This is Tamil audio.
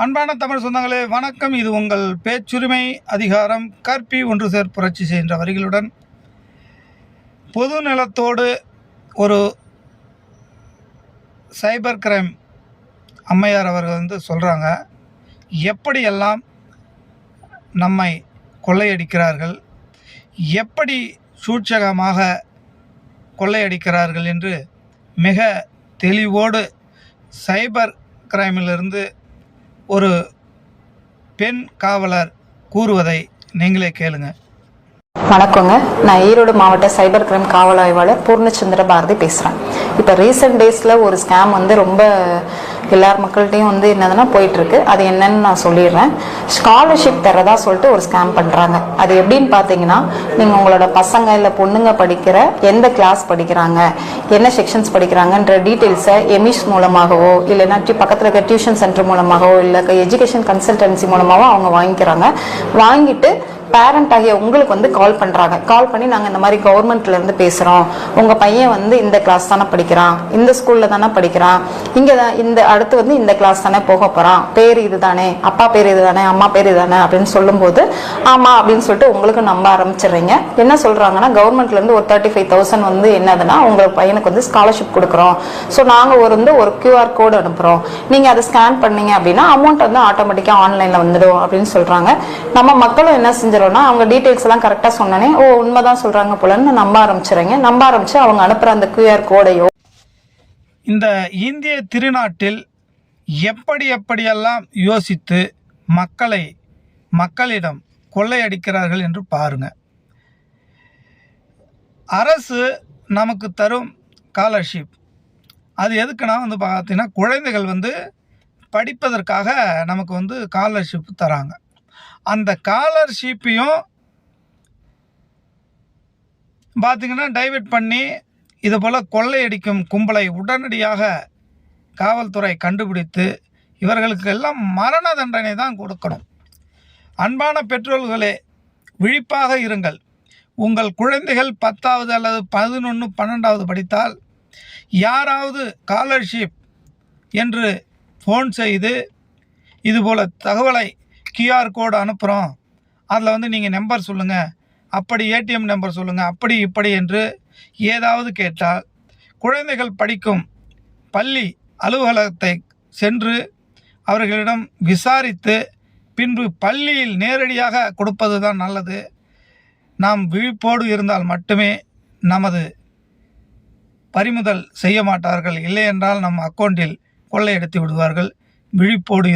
அன்பான தமிழ் சொந்தங்களே வணக்கம். இது உங்கள் பேச்சுரிமை அதிகாரம் கற்பி ஒன்று சேர் புரட்சி செய்கின்ற வரிகளுடன் பொது நிலத்தோடு ஒரு சைபர் கிரைம் அம்மையார் அவர்கள் வந்து சொல்கிறாங்க எப்படியெல்லாம் நம்மை கொள்ளையடிக்கிறார்கள் எப்படி சூட்சகமாக கொள்ளையடிக்கிறார்கள் என்று மிக தெளிவோடு சைபர் கிரைமிலிருந்து ஒரு பெண் காவலர் கூறுவதை நீங்களே கேளுங்கள் வணக்கங்க. நான் ஈரோடு மாவட்ட சைபர் கிரைம் காவல் ஆய்வாளர் பூர்ணச்சந்திர பாரதி பேசுகிறேன் இப்போ ரீசெண்ட் டேஸில் ஒரு ஸ்கேம் வந்து ரொம்ப எல்லார் மக்கள்கிட்டையும் வந்து என்னதுன்னா போயிட்டுருக்கு. அது என்னன்னு நான் சொல்லிடுறேன். ஸ்காலர்ஷிப் தரதா சொல்லிட்டு ஒரு ஸ்கேம் பண்ணுறாங்க அது எப்படின்னு பார்த்தீங்கன்னா நீங்கள் உங்களோட பசங்க இல்லை பொண்ணுங்க படிக்கிற எந்த கிளாஸ் படிக்கிறாங்க என்ன செக்ஷன்ஸ் படிக்கிறாங்கன்ற டீட்டெயில்ஸை எமிஷ் மூலமாகவோ இல்லைன்னா பக்கத்தில் இருக்க டியூஷன் சென்டர் மூலமாகவோ இல்லை எஜுகேஷன் கன்சல்டன்சி மூலமாகவோ அவங்க வாங்கிக்கிறாங்க. வாங்கிட்டு பேரண்ட் ஆகிய உங்களுக்கு வந்து கால் பண்றாங்க. கால் பண்ணி நாங்க இந்த மாதிரி கவர்மெண்ட்ல இருந்து பேசுறோம். உங்க பையன் வந்து இந்த கிளாஸ் தானே படிக்கிறான். இந்த ஸ்கூல்ல தானே படிக்கிறான். இங்க தான் இந்த அடுத்து வந்து இந்த கிளாஸ் தானே போக போறான். பேர் இதுதானே. அப்பா பேர் இதுதானே. அம்மா பேர் இதுதானே அப்படின்னு சொல்லும்போது ஆமா அப்படின்னு சொல்லிட்டு உங்களுக்கு நம்ப ஆரம்பிச்சிடுறீங்க. என்ன சொல்றாங்கன்னா கவர்மெண்ட்ல இருந்து ஒரு தேர்ட்டி ஃபைவ் தௌசண்ட் வந்து என்னதுன்னா உங்கள் பையனுக்கு வந்து ஸ்காலர்ஷிப் கொடுக்குறோம். ஸோ நாங்க ஒரு வந்து ஒரு கியூஆர் கோடு அனுப்புறோம். நீங்க அதை ஸ்கேன் பண்ணீங்க அப்படின்னா அமௌண்ட் வந்து ஆட்டோமேட்டிக்கா ஆன்லைன்ல வந்துடும் அப்படின்னு சொல்றாங்க. நம்ம மக்களும் என்ன தெரிஞ்சிடும்னா அவங்க டீட்டெயில்ஸ் எல்லாம் கரெக்டா சொன்னனே ஓ உண்மைதான் சொல்றாங்க போலன்னு நம்ப ஆரம்பிச்சிடுறீங்க நம்ப ஆரம்பிச்சு அவங்க அனுப்புற அந்த கியூஆர் கோடையோ இந்த இந்திய திருநாட்டில் எப்படி எப்படியெல்லாம் யோசித்து மக்களை மக்களிடம் கொள்ளையடிக்கிறார்கள் என்று பாருங்க. அரசு நமக்கு தரும் ஸ்காலர்ஷிப் அது எதுக்குன்னா வந்து பார்த்தீங்கன்னா குழந்தைகள் வந்து படிப்பதற்காக நமக்கு வந்து ஸ்காலர்ஷிப் தராங்க. அந்த காலர்ஷிப்பையும் பார்த்திங்கன்னா டைவெர்ட் பண்ணி இது போல் கொள்ளையடிக்கும் கும்பலை உடனடியாக காவல்துறை கண்டுபிடித்து இவர்களுக்கு எல்லாம் மரண தண்டனை தான் கொடுக்கணும். அன்பான பெற்றோர்களே விழிப்பாக இருங்கள். உங்கள் குழந்தைகள் பத்தாவது அல்லது பதினொன்று பன்னெண்டாவது படித்தால் யாராவது ஸ்காலர்ஷிப் என்று ஃபோன் செய்து இதுபோல் தகவலை கியூஆர் கோடு அனுப்புகிறோம் அதில் வந்து நீங்கள் நம்பர் சொல்லுங்கள் அப்படி ஏடிஎம் நம்பர் சொல்லுங்கள் அப்படி இப்படி என்று ஏதாவது கேட்டால் குழந்தைகள் படிக்கும் பள்ளி அலுவலகத்தை சென்று அவர்களிடம் விசாரித்து பின்பு பள்ளியில் நேரடியாக கொடுப்பது தான் நல்லது. நாம் விழிப்போடு இருந்தால் மட்டுமே நமது பறிமுதல் செய்ய மாட்டார்கள். இல்லை என்றால் நம் அக்கௌண்ட்டில் கொள்ளையடித்து விடுவார்கள். விழிப்போடு